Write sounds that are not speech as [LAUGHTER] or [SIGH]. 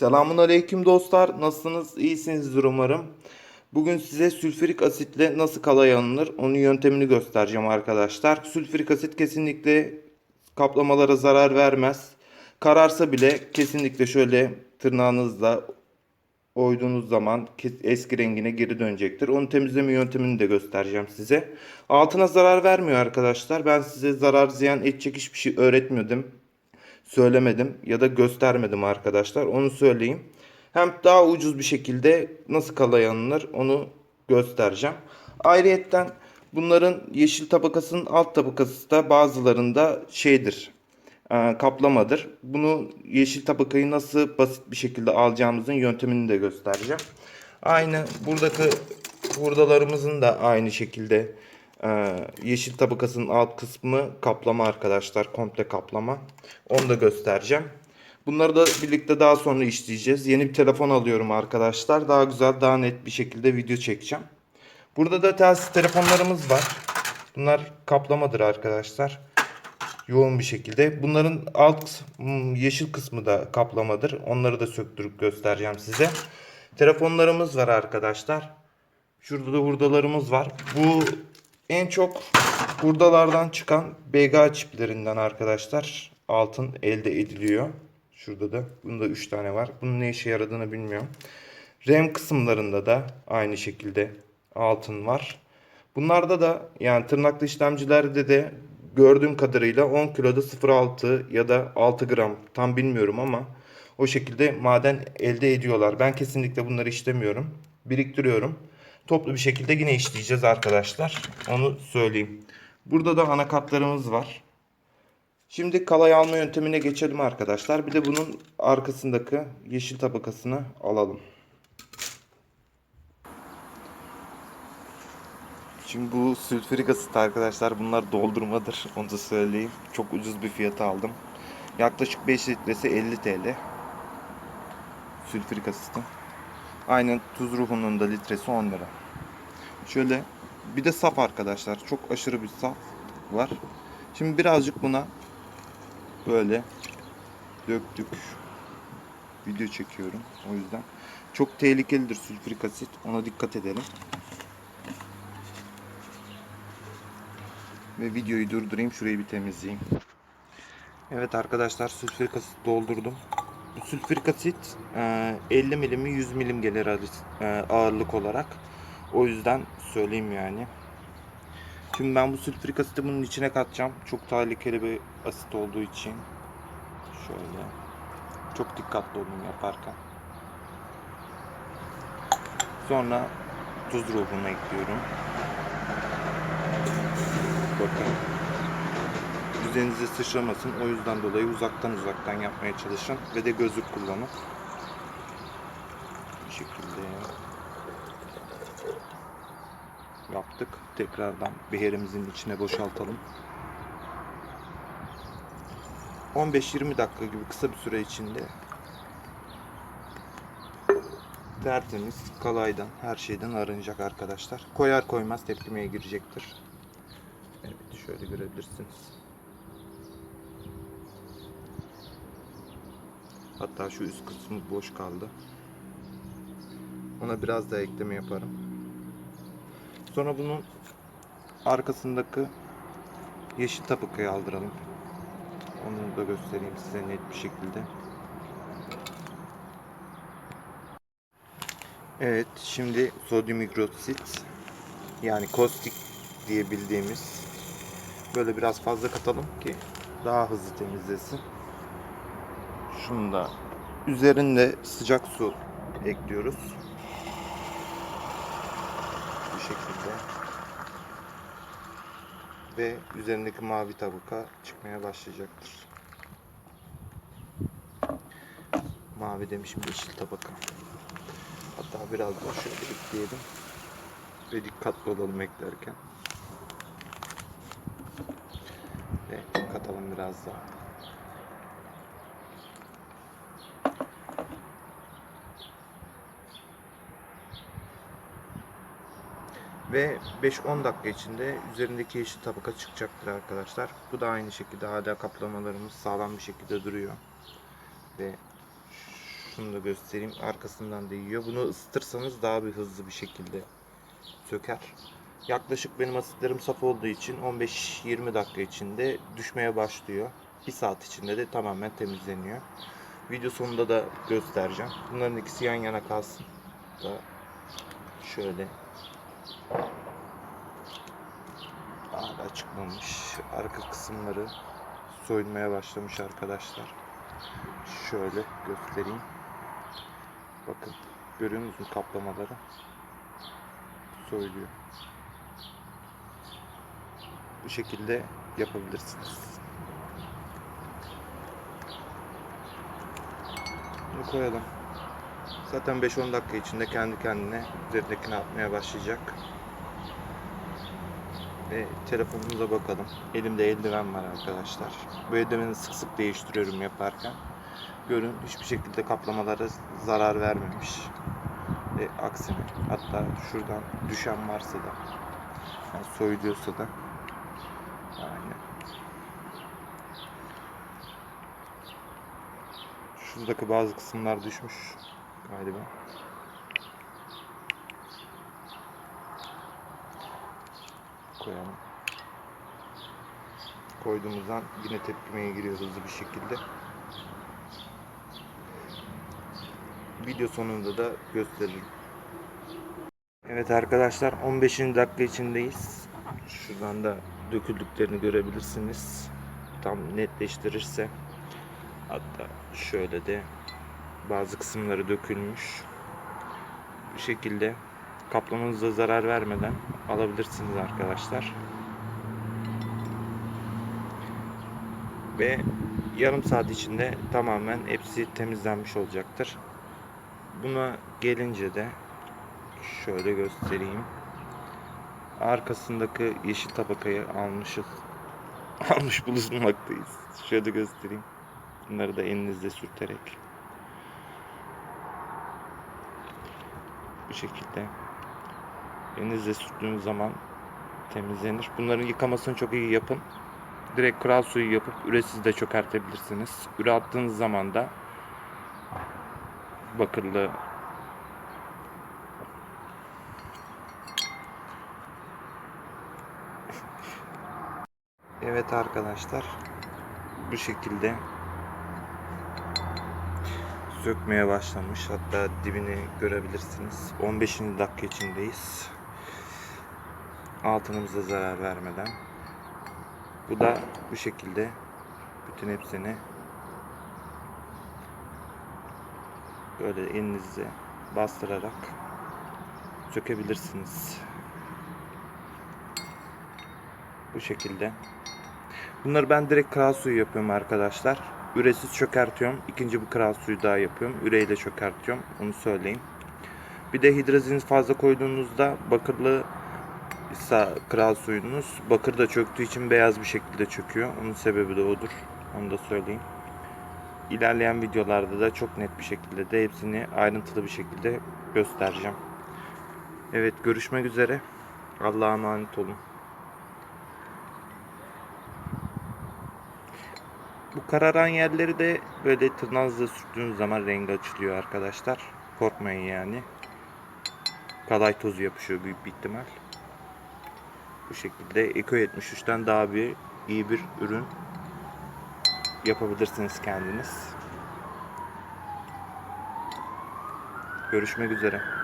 Selamun aleyküm dostlar. Nasılsınız? İyisinizdir umarım. Bugün size sülfürik asitle nasıl kalay alınır onun yöntemini göstereceğim arkadaşlar. Sülfürik asit kesinlikle kaplamalara zarar vermez. Kararsa bile kesinlikle şöyle tırnağınızla oyduğunuz zaman eski rengine geri dönecektir. Onu temizleme yöntemini de göstereceğim size. Altına zarar vermiyor arkadaşlar. Ben size zarar ziyan edecek hiçbir şey öğretmedim söylemedim ya da göstermedim arkadaşlar. Onu söyleyeyim. Hem daha ucuz bir şekilde nasıl kalay alınır onu göstereceğim. Ayrıyetten bunların yeşil tabakasının alt tabakası da bazılarında şeydir. e, kaplamadır. Bunu yeşil tabakayı nasıl basit bir şekilde alacağımızın yöntemini de göstereceğim. Aynı buradaki hurdalarımızın da aynı şekilde ee, yeşil tabakasının alt kısmı kaplama arkadaşlar. Komple kaplama. Onu da göstereceğim. Bunları da birlikte daha sonra işleyeceğiz. Yeni bir telefon alıyorum arkadaşlar. Daha güzel, daha net bir şekilde video çekeceğim. Burada da telsiz telefonlarımız var. Bunlar kaplamadır arkadaşlar. Yoğun bir şekilde. Bunların alt hmm, yeşil kısmı da kaplamadır. Onları da söktürüp göstereceğim size. Telefonlarımız var arkadaşlar. Şurada da hurdalarımız var. Bu en çok hurdalardan çıkan BGA çiplerinden arkadaşlar. Altın elde ediliyor. Şurada da. Bunda 3 tane var. Bunun ne işe yaradığını bilmiyorum. RAM kısımlarında da aynı şekilde altın var. Bunlarda da yani tırnaklı işlemcilerde de gördüğüm kadarıyla 10 kiloda 0.6 ya da 6 gram tam bilmiyorum ama o şekilde maden elde ediyorlar. Ben kesinlikle bunları işlemiyorum. Biriktiriyorum. Toplu bir şekilde yine işleyeceğiz arkadaşlar. Onu söyleyeyim. Burada da anakartlarımız var. Şimdi kalay alma yöntemine geçelim arkadaşlar. Bir de bunun arkasındaki yeşil tabakasını alalım. Şimdi bu sülfürik asit arkadaşlar bunlar doldurmadır. Onu da söyleyeyim. Çok ucuz bir fiyata aldım. Yaklaşık 5 litresi 50 TL. Sülfürik asitin. Aynen tuz ruhunun da litresi 10 lira. Şöyle bir de saf arkadaşlar. Çok aşırı bir saf var. Şimdi birazcık buna böyle döktük. Video çekiyorum o yüzden. Çok tehlikelidir sülfürik asit. Ona dikkat edelim. Ve videoyu durdurayım. Şurayı bir temizleyeyim. Evet arkadaşlar sülfürik asit doldurdum. Sülfürik asit e, 50 milimi 100 milim gelir e, ağırlık olarak. O yüzden söyleyeyim yani. Şimdi ben bu sülfürik asiti bunun içine katacağım. Çok tehlikeli bir asit olduğu için. Şöyle. Çok dikkatli olun yaparken. Sonra tuz ruhunu ekliyorum. Bakın. Üzerinize sıçramasın. O yüzden dolayı uzaktan uzaktan yapmaya çalışın. Ve de gözlük kullanın. Bu şekilde yaptık. Tekrardan beherimizin içine boşaltalım. 15-20 dakika gibi kısa bir süre içinde tertemiz kalaydan her şeyden arınacak arkadaşlar. Koyar koymaz tepkimeye girecektir. Evet şöyle görebilirsiniz. Hatta şu üst kısmı boş kaldı. Ona biraz daha ekleme yaparım. Sonra bunun arkasındaki yeşil tabakayı aldıralım. Onu da göstereyim size net bir şekilde. Evet, şimdi sodyum hidroksit yani kostik diye bildiğimiz böyle biraz fazla katalım ki daha hızlı temizlesin. Şunu da üzerinde sıcak su ekliyoruz. Bu şekilde. Ve üzerindeki mavi tabaka çıkmaya başlayacaktır. Mavi demişim yeşil tabaka. Hatta biraz daha şöyle ekleyelim. Ve dikkatli olalım eklerken. Ve katalım biraz daha. Ve 5-10 dakika içinde üzerindeki yeşil tabaka çıkacaktır arkadaşlar. Bu da aynı şekilde hala kaplamalarımız sağlam bir şekilde duruyor. Ve kısmını da göstereyim. Arkasından da yiyor. Bunu ısıtırsanız daha bir hızlı bir şekilde söker. Yaklaşık benim asitlerim saf olduğu için 15-20 dakika içinde düşmeye başlıyor. Bir saat içinde de tamamen temizleniyor. Video sonunda da göstereceğim. Bunların ikisi yan yana kalsın. Da şöyle hala çıkmamış. Arka kısımları soyulmaya başlamış arkadaşlar. Şöyle göstereyim. Bakın görüyor musunuz kaplamaları? Soyuluyor. Bu şekilde yapabilirsiniz. Bunu koyalım. Zaten 5-10 dakika içinde kendi kendine üzerindekini atmaya başlayacak. Ve telefonumuza bakalım. Elimde eldiven var arkadaşlar. Bu eldiveni sık sık değiştiriyorum yaparken. Görün hiçbir şekilde kaplamalara zarar vermemiş. Ve aksine hatta şuradan düşen varsa da yani soyuluyorsa da aynen. Şuradaki bazı kısımlar düşmüş galiba. Koyalım. Koyduğumuzdan yine tepkimeye giriyor hızlı bir şekilde. Video sonunda da gösteririm. Evet arkadaşlar 15. dakika içindeyiz. Şuradan da döküldüklerini görebilirsiniz. Tam netleştirirse. Hatta şöyle de bazı kısımları dökülmüş. Bu şekilde kaplamanıza zarar vermeden alabilirsiniz arkadaşlar. Ve yarım saat içinde tamamen hepsi temizlenmiş olacaktır. Buna gelince de şöyle göstereyim. Arkasındaki yeşil tabakayı almışız. [LAUGHS] Almış bulunmaktayız. Şöyle göstereyim. Bunları da elinizle sürterek. Bu şekilde. Elinizle sürttüğünüz zaman temizlenir. Bunların yıkamasını çok iyi yapın. Direkt kral suyu yapıp üresiz de çökertebilirsiniz. Üre attığınız zaman da bakırlı Evet arkadaşlar bu şekilde sökmeye başlamış hatta dibini görebilirsiniz 15. dakika içindeyiz altınımıza zarar vermeden bu da bu şekilde bütün hepsini böyle elinizle bastırarak sökebilirsiniz. Bu şekilde. Bunları ben direkt kral suyu yapıyorum arkadaşlar. Üresiz çökertiyorum. İkinci bir kral suyu daha yapıyorum. Üreyle çökertiyorum. Onu söyleyeyim. Bir de hidrazini fazla koyduğunuzda bakırlı kral suyunuz bakır da çöktüğü için beyaz bir şekilde çöküyor. Onun sebebi de odur. Onu da söyleyeyim. İlerleyen videolarda da çok net bir şekilde de hepsini ayrıntılı bir şekilde göstereceğim. Evet görüşmek üzere. Allah'a emanet olun. Bu kararan yerleri de böyle tırnağınızla sürttüğünüz zaman rengi açılıyor arkadaşlar. Korkmayın yani. Kalay tozu yapışıyor büyük bir ihtimal. Bu şekilde Eco 73'ten daha bir iyi bir ürün yapabilirsiniz kendiniz. Görüşmek üzere.